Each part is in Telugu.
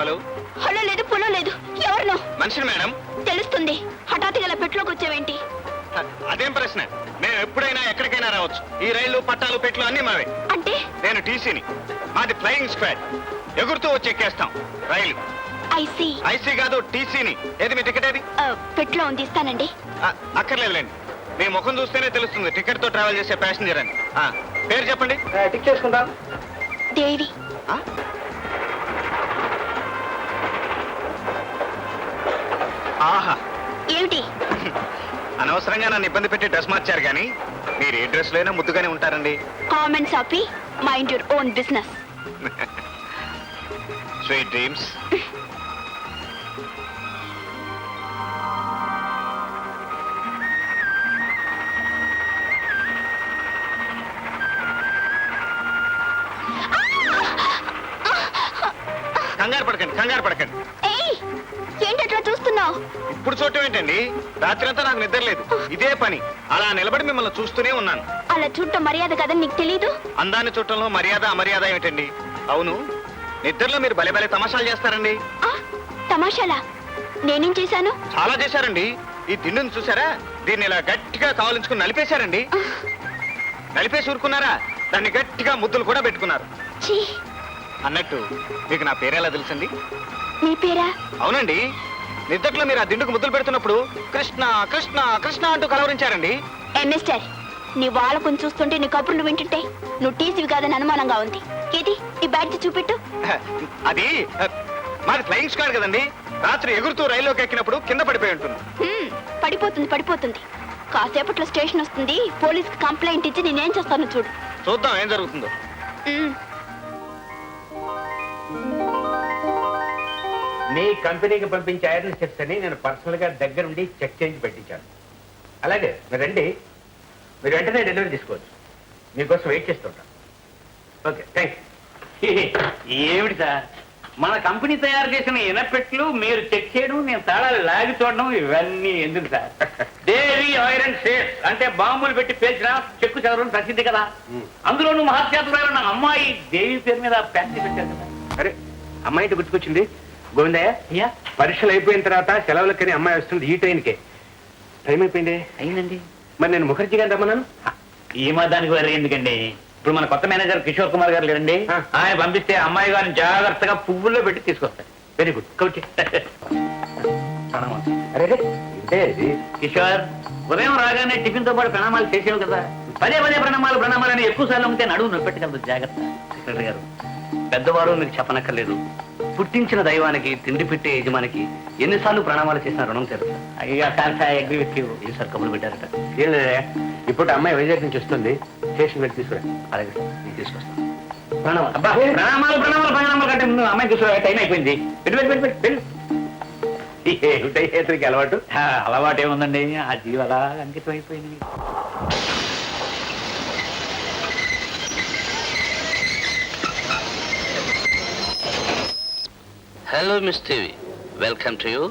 హలో. హలో లేదు పొలం లేదు. ఎవరినో? మనిషిని మేడం. తెలుస్తుంది. హఠాత్తుగా ఇలా పెట్టులోకి వచ్చావేంటి? అదేం ప్రశ్న? మేము ఎప్పుడైనా ఎక్కడికైనా రావచ్చు. ఈ రైళ్ళు పట్టాలు పెట్లు అన్ని మావే. అంటే? నేను టీసీని. మాది ఫ్లయింగ్ స్క్వాడ్. ఎగురుతూ వచ్చి ఎక్కేస్తాం. రైలు. ఐసి ఐసీ కాదు టీసీని. ఏది మీ టికెట్ ఏది పెట్లో ఉంది ఇస్తానండి. అక్కర్లేదులేండి. మీ ముఖం చూస్తేనే తెలుస్తుంది. టికెట్తో ట్రావెల్ చేసే ప్యాసింజర్ అని. ఆ, పేరు చెప్పండి. టిక్ చేసుకుంటాం దేవి. ఆహా. ఏమిటి? అనవసరంగా నన్ను ఇబ్బంది పెట్టి డ్రెస్ మార్చారు కానీ మీరు ఏ డ్రెస్లోనే ముద్దుగానే ఉంటారండి. కామెంట్స్ ఆపి mind your own business sweet dreams కంగారు పడకండి కంగారు పడకండి. ఏయ్ ఏంటి అట్లా చూస్తున్నావు? ఇప్పుడు చూడటం ఏంటండి? రాత్రంతా నాకు నిద్ర లేదు. ఇదే పని. అలా నిలబడి మిమ్మల్ని చూస్తూనే ఉన్నాను. అలా చూడటం మర్యాద కదని నీకు తెలీదు? అందాన్ని చూడటంలో మర్యాద అమర్యాద ఏమిటండి? అవును. నిద్రలో మీరు భలే భలే తమాషాలు చేస్తారండి. తమాషాలా? నేనేం చేశాను? చాలా చేశారండి. ఈ దిండుని చూసారా దీన్ని ఇలా గట్టిగా కావలించుకుని నలిపేశారండి. నలిపేసి ఊరుకున్నారా? దాన్ని గట్టిగా ముద్దులు కూడా పెట్టుకున్నారు. ఛీ. అన్నట్టు మీకు నా పేరేలా తెలుసండి? నీ పేరా? అవునండి. నిద్దట్లో మీరు ఆ దిండుకు ముద్దులు పెడుతున్నప్పుడు కృష్ణ కృష్ణ కృష్ణ అంటూ కలవరించారండి. ఏ మిస్టర్ నీ వాళ్ళకుని చూస్తుంటే నీ కబుర్లు వింటుంటే నువ్వు టీసీవి కాదని అనుమానంగా ఉంది. ఏది? నీ బ్యాడ్జ్ చూపెట్టు. అది మాది ఫ్లయింగ్ స్క్వాడ్ కదండి. రాత్రి ఎగురుతూ రైల్లోకి ఎక్కినప్పుడు కింద పడిపోయి ఉంటుంది. హ్మ్, పడిపోతుంది పడిపోతుంది. కాసేపట్లో స్టేషన్ వస్తుంది. పోలీస్కి కంప్లైంట్ ఇచ్చి నేనేం చేస్తాను చూడు. చూద్దాం ఏం జరుగుతుందో. హ్మ్, మీ కంపెనీకి పంపించే ఐరన్ చెక్స్ అని నేను పర్సనల్గా దగ్గర ఉండి చెక్ చేయించి పెట్టించాను. అలాగే మీరు రండి. మీరు వెంటనే డెలివరీ తీసుకోవచ్చు. మీకోసం వెయిట్ చేస్తుంటాను ఓకే థ్యాంక్ ఏమిటి సార్? మన కంపెనీ తయారు చేసిన ఇనపెట్లు మీరు చెక్ చేయడం నేను తాళాలు లాగి చూడడం ఇవన్నీ ఎందుకు సార్? దేవి ఐరన్ షేర్స్ అంటే బాంబులు పెట్టి పేల్చిన చెక్కు చదవడం ప్రసిద్ధి కదా. అందులోనూ మహాత్యాతురాలు నా అమ్మాయి దేవి పేరు మీద ఫ్యాక్టరీ పెట్టారు కదా. అరే అమ్మాయి గుర్తుకొచ్చింది? గోవిందయ్య పరీక్షలు అయిపోయిన తర్వాత సెలవులకని అమ్మాయి వస్తుంది ఈ ట్రైన్కే. టైం అయిపోయింది. అయిందండి. మరి నేను ముఖర్జీ గారిని రమ్మన్నాను? ఈ మతానికి వేరే ఎందుకండి? ఇప్పుడు మన కొత్త మేనేజర్ కిషోర్ కుమార్ గారు లేరండి. ఆ. ఆయన పంపిస్తే అమ్మాయి గారిని జాగ్రత్తగా పువ్వుల్లో పెట్టి తీసుకొస్తారు. వెరీ గుడ్ ఇది కిషోర్ ఉదయం రాగానే టిఫిన్తో పాటు ప్రణామాలు చేసేవు కదా. పదే పదే ప్రణామాలు ప్రణామాలు అని ఎక్కువ సార్లు ఉంటే నడువు నొప్పెట్టగలదు జాగ్రత్త. సెక్రటరీ గారు పెద్దవారు మీకు చెప్పనక్కర్లేదు. పుట్టించిన దైవానికి తిండి పెట్టే యజమానికి ఎన్నిసార్లు ప్రణామాలు చేసిన రుణం అయ్యా sir sir agree with you ఈ సార్ కబుర్లు పెట్టారట? ఏం లేదే ఇప్పుడు అమ్మాయి వైజాగ్ నుంచి వస్తుంది. స్టేషన్ వెళ్ళి తీసుకురా. అలాగే సార్ నేను తీసుకొస్తాను. ప్రణామాలు. అబ్బా ప్రణామాలు ప్రణామాలు ప్రణామాలు కంటే ముందు అమ్మాయి టైం అయిపోయింది. పెట్టు పెట్టు పెట్టు పెట్టు అలవాటు? అలవాటు ఏముందండి? ఆ జీవ అలా అంకితం అయిపోయింది hello miss Devi welcome to you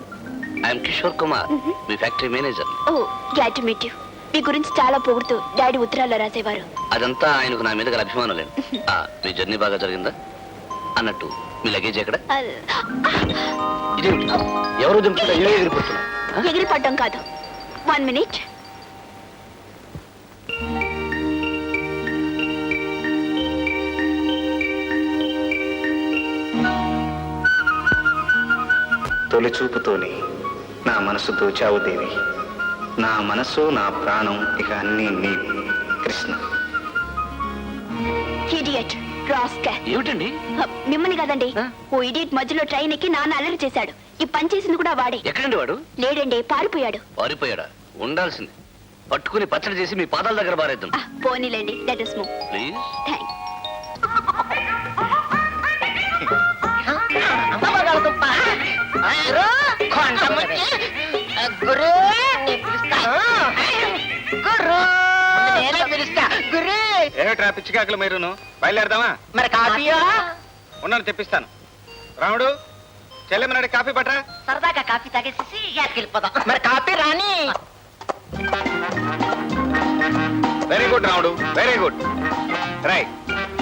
I'm Kishore Kumar me factory manager oh glad to meet you మీ గురించి చాలా పొగుడుతూ డాడీ ఉత్తరాల్లో రాసేవారు. అదంతా ఆయనకు నా మీద గల అభిమానం లేదు. ఆ, మీ జర్నీ బాగా జరిగిందా? అన్నట్టు మీ లగేజ్ ఎక్కడ? ఇదేమిటి? ఎవరు దింపుతుంటే ఏ ఎగిరిపోతున్నా ఎగిరి పడ్డం కాదు. వన్ మినిట్ తొలి చూపుతోనే నా మనసు దోచావు దేవి. నా మనసు నా ప్రాణం ఇక అన్నీ నీవి కృష్ణ. ఇడియట్ రాస్కర్ ఏమిటండి? మిమ్మల్ని కదండి? ఓ ఇడియట్ మధ్యలో ట్రైన్ ఎక్కి నాన్న అల్లరి చేశాడు. ఈ పని చేసింది కూడా వాడే. ఎక్కడండి వాడు? లేడండి పారిపోయాడు. పారిపోయాడా? ఉండాల్సింది. పట్టుకుని పచ్చడి చేసి మీ పాదాల దగ్గర బారేద్దాం ఆ, పోనీలేండి let us move. Please thanks గురు. నేను పిలుస్తా గురు. నేనే పిలుస్తా. గురు. ఏమిట్రా పిచ్చికాకులు మీరును? బయలుదేరదామా? మరి కాఫీయా? ఉన్నాను తెప్పిస్తాను. రాముడు చెల్లెమ్మనాడి కాఫీ పట్రా. సరదాగా కాఫీ తాగేసేసి గ్యాస్కి వెళ్ళిపోదాం. మరి కాఫీ రాని very good Ramudu. Very good right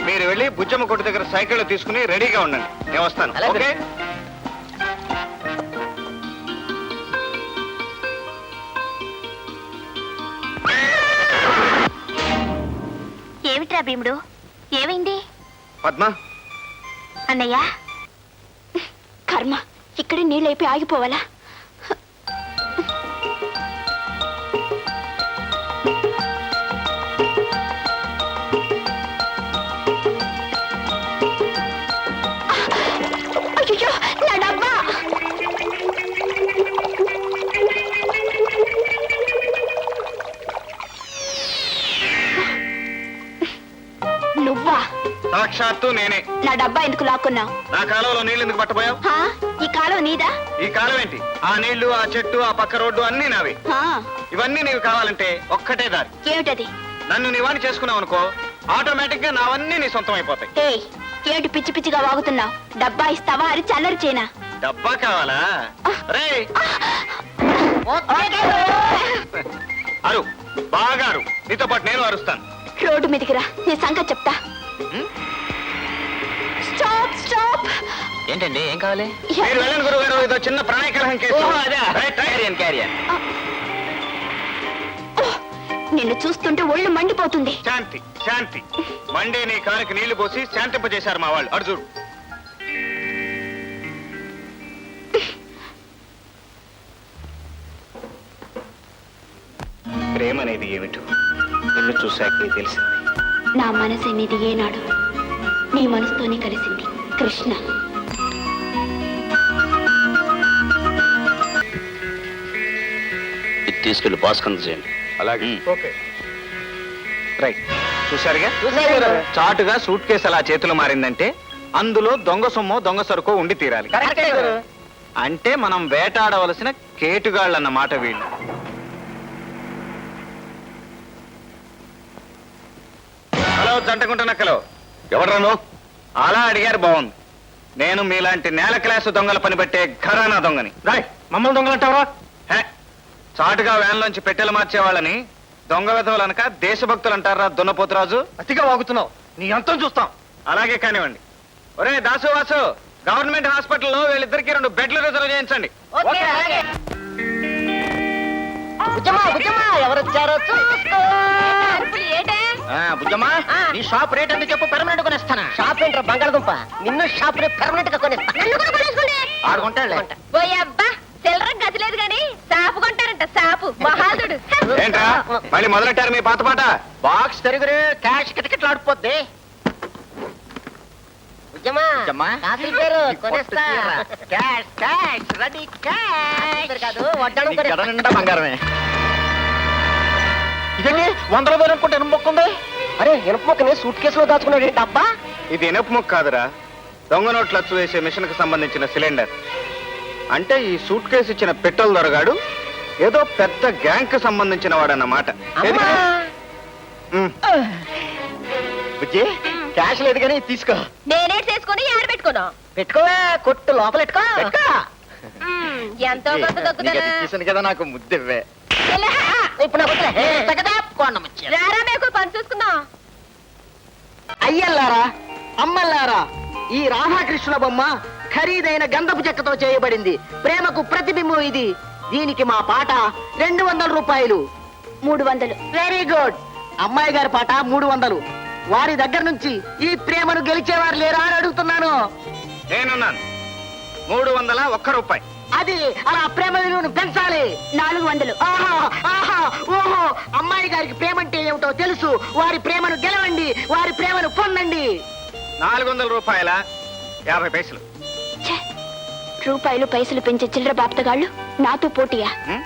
మీరు వెళ్ళి బుజ్జమ్మ కొట్టు దగ్గర సైకిల్ తీసుకుని రెడీగా ఉండండి. నేను వస్తాను. ఓకే ఏమిట్రా భీముడు? ఏమైంది? పద్మ. అన్నయ్య కర్మ ఇక్కడే నీళ్ళు అయిపోయి ఆగిపోవాలా? నువ్వా? సాక్షాత్తు నేనే. నా డబ్బా ఎందుకు లాక్కున్నావు? నా కాలంలో నీళ్ళు ఎందుకు పట్టబోయావు? ఈ కాలం నీదా? ఈ కాలం ఏంటి? ఆ నీళ్ళు ఆ చెట్టు ఆ పక్క రోడ్డు అన్నీ నావి. ఇవన్నీ నీవు కావాలంటే ఒక్కటే దారి. ఏమిటది? నన్ను నీవాని చేసుకున్నావు అనుకో ఆటోమేటిక్గా నావన్నీ నీ సొంతం అయిపోతాయి. ఏమిటి పిచ్చి పిచ్చిగా వాగుతున్నావు? డబ్బా ఇస్తావా? అని చల్లరి చేనా డబ్బా కావాలా? రే అరు బాగా అరు. నీతో పాటు నేను అరుస్తాను. రోడ్డు మీదకి రా. నీ సంగతి చెప్తా. Stop stop. ఏంటండి ఏం కావాలి? మీరు వెళ్ళండి గురువు గారు ఇదో చిన్న ప్రణయకలహం కేసు. Right, right. నిన్ను చూస్తుంటే ఒళ్ళు మండిపోతుంది. శాంతి శాంతి. మండే నీ కారుకి నీళ్ళు పోసి శాంతింపజేశారు మా వాళ్ళు. అడు చూడు. ప్రేమ అనేది ఏమిటో? నిన్ను చూశాకే తెలిసింది. నా మనసు అనేది ఏనాడు నీ మనసుతోనే కలిసింది. కృష్ణ. ఇది తీసుకెళ్ళి బాస్కంద చేయండి. అలాగే. ఓకే. రైట్. చూశారుగా? చాటుగా సూట్ కేసు అలా చేతులు మారిందంటే అందులో దొంగ సొమ్మో దొంగ సరుకో ఉండి తీరాలి. అంటే మనం వేటాడవలసిన కేటుగాళ్ళన్న మాట వీళ్ళు. హలో జంటకుంట నక్కలో ఎవడ్రాను అలా అడిగారు బాగుంది నేను మీలాంటి నేల క్లాసు దొంగల పని పెట్టే ఘరానా దొంగని. రాయ్ మమ్మల్ని దొంగలంటావా హే చాటుగా వ్యాన్లోంచి పెట్టెలు మార్చేవాళ్ళని దొంగ విధవులు అనక దేశభక్తులు అంటారా దున్నపోతురాజు? అతిగా వాగుతున్నావు. నీ అంతం చూస్తాం. అలాగే కానివ్వండి. ఒరే దాసు వాసు గవర్నమెంట్ హాస్పిటల్లో వీళ్ళిద్దరికి రెండు బెడ్లు రిజర్వ్ చేయించండి. బుజ్జమ్మా బుజ్జమ్మా ఎవరు వచ్చారో చూసుకో. ఆ, బుజ్జమ్మా. నీ షాప్ రేట్ ఎంత చెప్పు పెర్మనెంట్ కొనేస్తానా? షాప్ ఏంట్రా బంగాళదుంప? నిన్ను షాప్ని పెర్మనెంట్గా కొనేస్తా. చిల్లర గతిలేదు గాని సాపు కొంటారంట సాపు మహాదుడు. ఏంట్రా? మళ్ళీ మొదలెట్టారు మీ పాత పాట? బాక్స్ తిరుగురు క్యాష్ కిటకిట్లు ఆడిపోద్ది. బుజ్జమ్మా. కాసుల పేరు కొనేస్తా. చీర. Cash cash ready cash. కాదు వడ్డాణం నీ గడ కొనేస్తా. నిండా బంగారమే. ఇదండి వందల వేలు అనుకుంటే ఎనుము మొక్క ఉంది అరే ఇనుప మొక్కని సూట్ కేసులో దాచుకున్నాడు ఏంటి అబ్బా? ఇది ఇనప ముక్క కాదురా. దొంగ నోట్లు అచ్చు వేసే మిషన్కు సంబంధించిన సిలిండర్. అంటే ఈ సూట్ కేసు ఇచ్చిన పెట్రోల్ దొరగాడు ఏదో పెద్ద గ్యాంగ్కు సంబంధించిన వాడన్నమాట. బుజ్జి క్యాష్ లేదు కానీ తీసుకో. నేనే చేసుకుని ఆడ పెట్టుకున్నా పెట్టుకోవా కొట్టు లోపల పెట్టుకో. ఎంతో కొంత కదా నాకు ముద్దివ్వే ఇప్పుడు నాకు రారా మేకు పని చూసుకుందాం. అయ్యల్లారా అమ్మల్లారా ఈ రాధాకృష్ణ బొమ్మ ఖరీదైన గంధపు చెక్కతో చేయబడింది. ప్రేమకు ప్రతిబింబం ఇది. దీనికి మా పాట రెండు వందల రూపాయలు. మూడు వందలు. వెరీ గుడ్ అమ్మాయి గారి పాట మూడు వందలు. వారి దగ్గర నుంచి ఈ ప్రేమను గెలిచేవారు లేరా అని అడుగుతున్నాను. నేనున్నాను. మూడు వందల ఒక్క రూపాయి. అది అలా ప్రేమ విలువను పెంచాలి. నాలుగు వందలు. ఆహా ఆహా ఓహో అమ్మాయి గారికి ప్రేమ అంటే ఏమిటో తెలుసు. వారి ప్రేమను గెలవండి వారి ప్రేమను పొందండి. నాలుగు వందల రూపాయల యాభై పైసలు. ఛే! రూపాయలు పైసలు పెంచే చిల్లర బాప్తగాళ్ళు నాతో పోటీయా?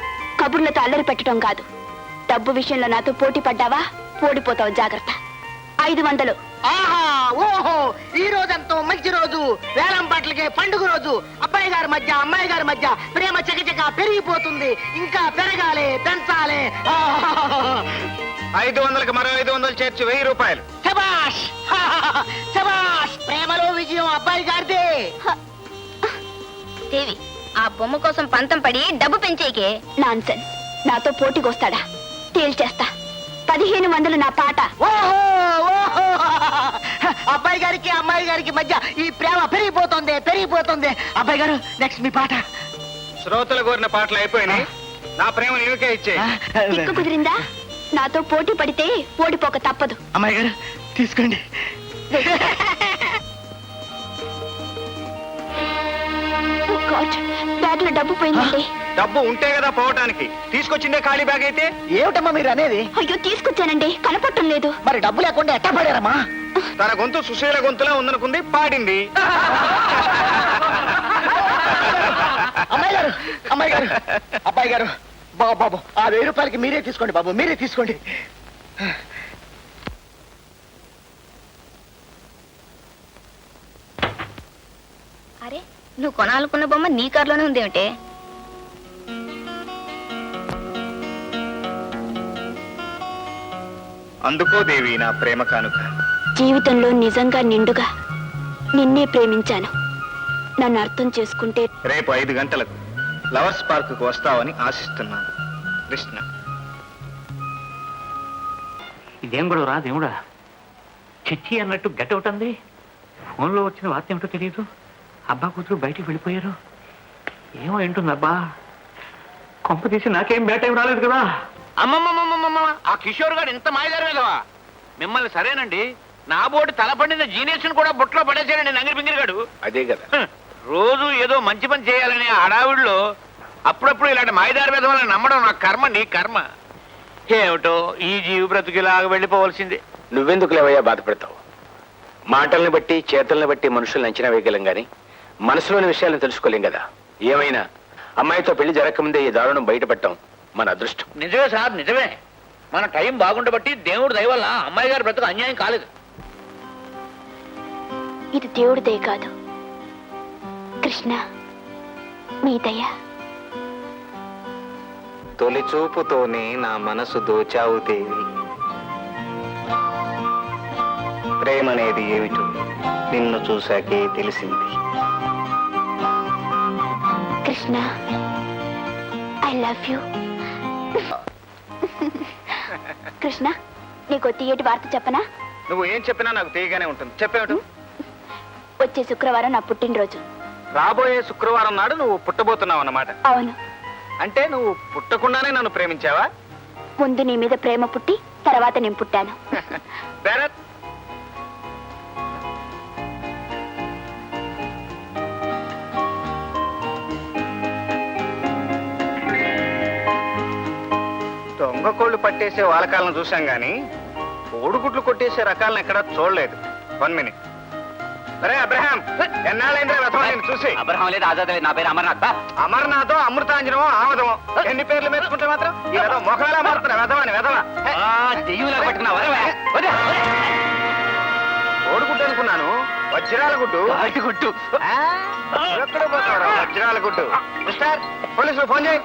కబుర్లతో అల్లరి పెట్టడం కాదు. డబ్బు విషయంలో నాతో పోటీ పడ్డావా? ఓడిపోతావు జాగ్రత్త. ఐదు వందలు. ఆహా ఓహో ఈ రోజంతో మంచి రోజు. వేలం పాటలకే పండుగ రోజు. అబ్బాయి గారి మధ్య అమ్మాయి గారి మధ్య ప్రేమ చకచక పెరిగిపోతుంది. ఇంకా పెరగాలి పెంచాలి! ఐదు వందలకు మరో ఐదు వందలు చేర్చి వెయ్యి రూపాయలు. శబాష్ ప్రేమలో విజయం అబ్బాయి గారిదే. దేవి ఆ బొమ్మ కోసం పంతం పడి డబ్బు పెంచేకే. నాన్సెన్స్. నాతో పోటీకొస్తాడా? తేల్చేస్తా. పదిహేను వందలు నా పాట. ఓహో ఓహో! గారికి మధ్య ఈ ప్రేమ పెరిగిపోతుంది పెరిగిపోతుంది. అబ్బాయి గారు నెక్స్ట్ మీ పాట. శ్రోతలు కోరిన పాటలు అయిపోయినాయి. నా ప్రేమ నీకే ఇచ్చే. కుదిరిందా? నాతో పోటీ పడితే ఓడిపోక తప్పదు. అమ్మాయి గారు తీసుకోండి. బ్యాగ్లో డబ్బు పోయిందండి. డబ్బు ఉంటే కదా పోవటానికి. తీసుకొచ్చిందే ఖాళీ బ్యాగ్ అయితే? ఏమిటమ్మా మీరు అనేది? అయ్యో తీసుకొచ్చానండి. కనపడటం లేదు. మరి డబ్బు లేకుండా ఎట్టా పడారమ్మా తన గొంతు సుశీల గొంతులా ఉందనుకుంది పాడింది. అమ్మాయి గారు అమ్మాయి గారు అబ్బాయి గారు బాబు బాబు ఆ వెయ్యి రూపాయలకి మీరే తీసుకోండి బాబు మీరే తీసుకోండి. అరే నువ్వు కొనాలనుకున్న బొమ్మ నీ కారులోనే ఉందేమిటే? అందుకో దేవి నా ప్రేమ కానుక. జీవితంలో నిజంగా నిండుగా నిన్నే ప్రేమించాను. నన్ను అర్థం చేసుకుంటే రేపు ఐదు గంటలకు లవర్స్ పార్క్కు వస్తావని ఆశిస్తున్నాను. కృష్ణ. ఇదేం కూడా రా దేవుడా? చిచ్చి అన్నట్టు గట్ అవుతుంది. ఫోన్లో వచ్చిన వార్త ఏమిటో తెలియదు అబ్బా కూతురు బయటికి వెళ్ళిపోయారు. ఏమో ఏంటుంది అబ్బా. కొంప తీసి నాకేం బేట ఏం రాలేదు కదా. అమ్మమ్మమ్మమ్మమ్మ ఆ కిషోర్ గారు ఇంత మాయదారు మిమ్మల్ని సరేనండి. నా బోటి తలపడిన జీనియస్ కూడా బుట్టలో పడేసాడండి నంగిరి పింగిరి గాడు అదే కదా. రోజు ఏదో మంచి పని చేయాలనే హడావిడిలో అప్పుడప్పుడు ఇలాంటి మాయదారి విధవాలని నమ్మడం నా కర్మ నీ కర్మ. ఏమిటో ఈ జీవి బ్రతుకులాగా వెళ్ళిపోవలసిందే. నువ్వెందుకు లేవయ్యా బాధపడతావు? మాటల్ని బట్టి చేతల్ని బట్టి మనుషుల్ని అంచనా వేయగలం గాని మనసులోని విషయాలను తెలుసుకోలేం కదా. ఏమైనా? అమ్మాయితో పెళ్ళి జరగకముందే ఈ దారుణం బయటపడటం మన అదృష్టం. నిజమే సార్ నిజమే. మన టైం బాగుండబట్టి దేవుడు దయ వల్ల అమ్మాయి గారి బ్రతుకు అన్యాయం కాలేదు. ఇది దేవుడిదే కాదు. కృష్ణ మీ దయ. తొలి చూపుతోనే నా మనసు దోచావు దేవి. ప్రేమనేది ఏమిటో నిన్ను చూశాకే తెలిసింది. Krishna I love you. Krishna నీకు తీయటి వార్త చెప్పనా? నువ్వు ఏం చెప్పినా నాకు తీయగానే ఉంటుంది. చెప్పేమిటు? వచ్చే శుక్రవారం నా పుట్టినరోజు. రాబోయే శుక్రవారం నాడు నువ్వు పుట్టబోతున్నావు అన్నమాట. అవును. అంటే నువ్వు పుట్టకుండానే నన్ను ప్రేమించావా? ముందు నీ మీద ప్రేమ పుట్టి తర్వాత నేను పుట్టాను. భరత్! దొంగ కోళ్ళు పట్టేసే వాలకాలను చూశాం గాని కోడిగుడ్లు కొట్టేసే రకాలను ఎక్కడా చూడలేదు. వన్ మినిట్ అరే అబ్రహాం నేను చూసి? అబ్రహం లేదు ఆజాద్ లేదు నా పేరు అమర్నాథ్. అమర్నాథో అమృతాంజనమో ఆమదమో. ఎన్ని పేర్లు మెచ్చుకుంటే మాత్రం వెధవ. మొఖాలా మారుతున్నా పట్టుకున్నావు, వదలవే. వదల, వదల. కోడిగుడ్డు అనుకున్నాను వజ్రాల గుడ్డు. పోతాడు వజ్రాల గుడ్డు? మిస్టర్ పోలీసులు ఫోన్ చేయి.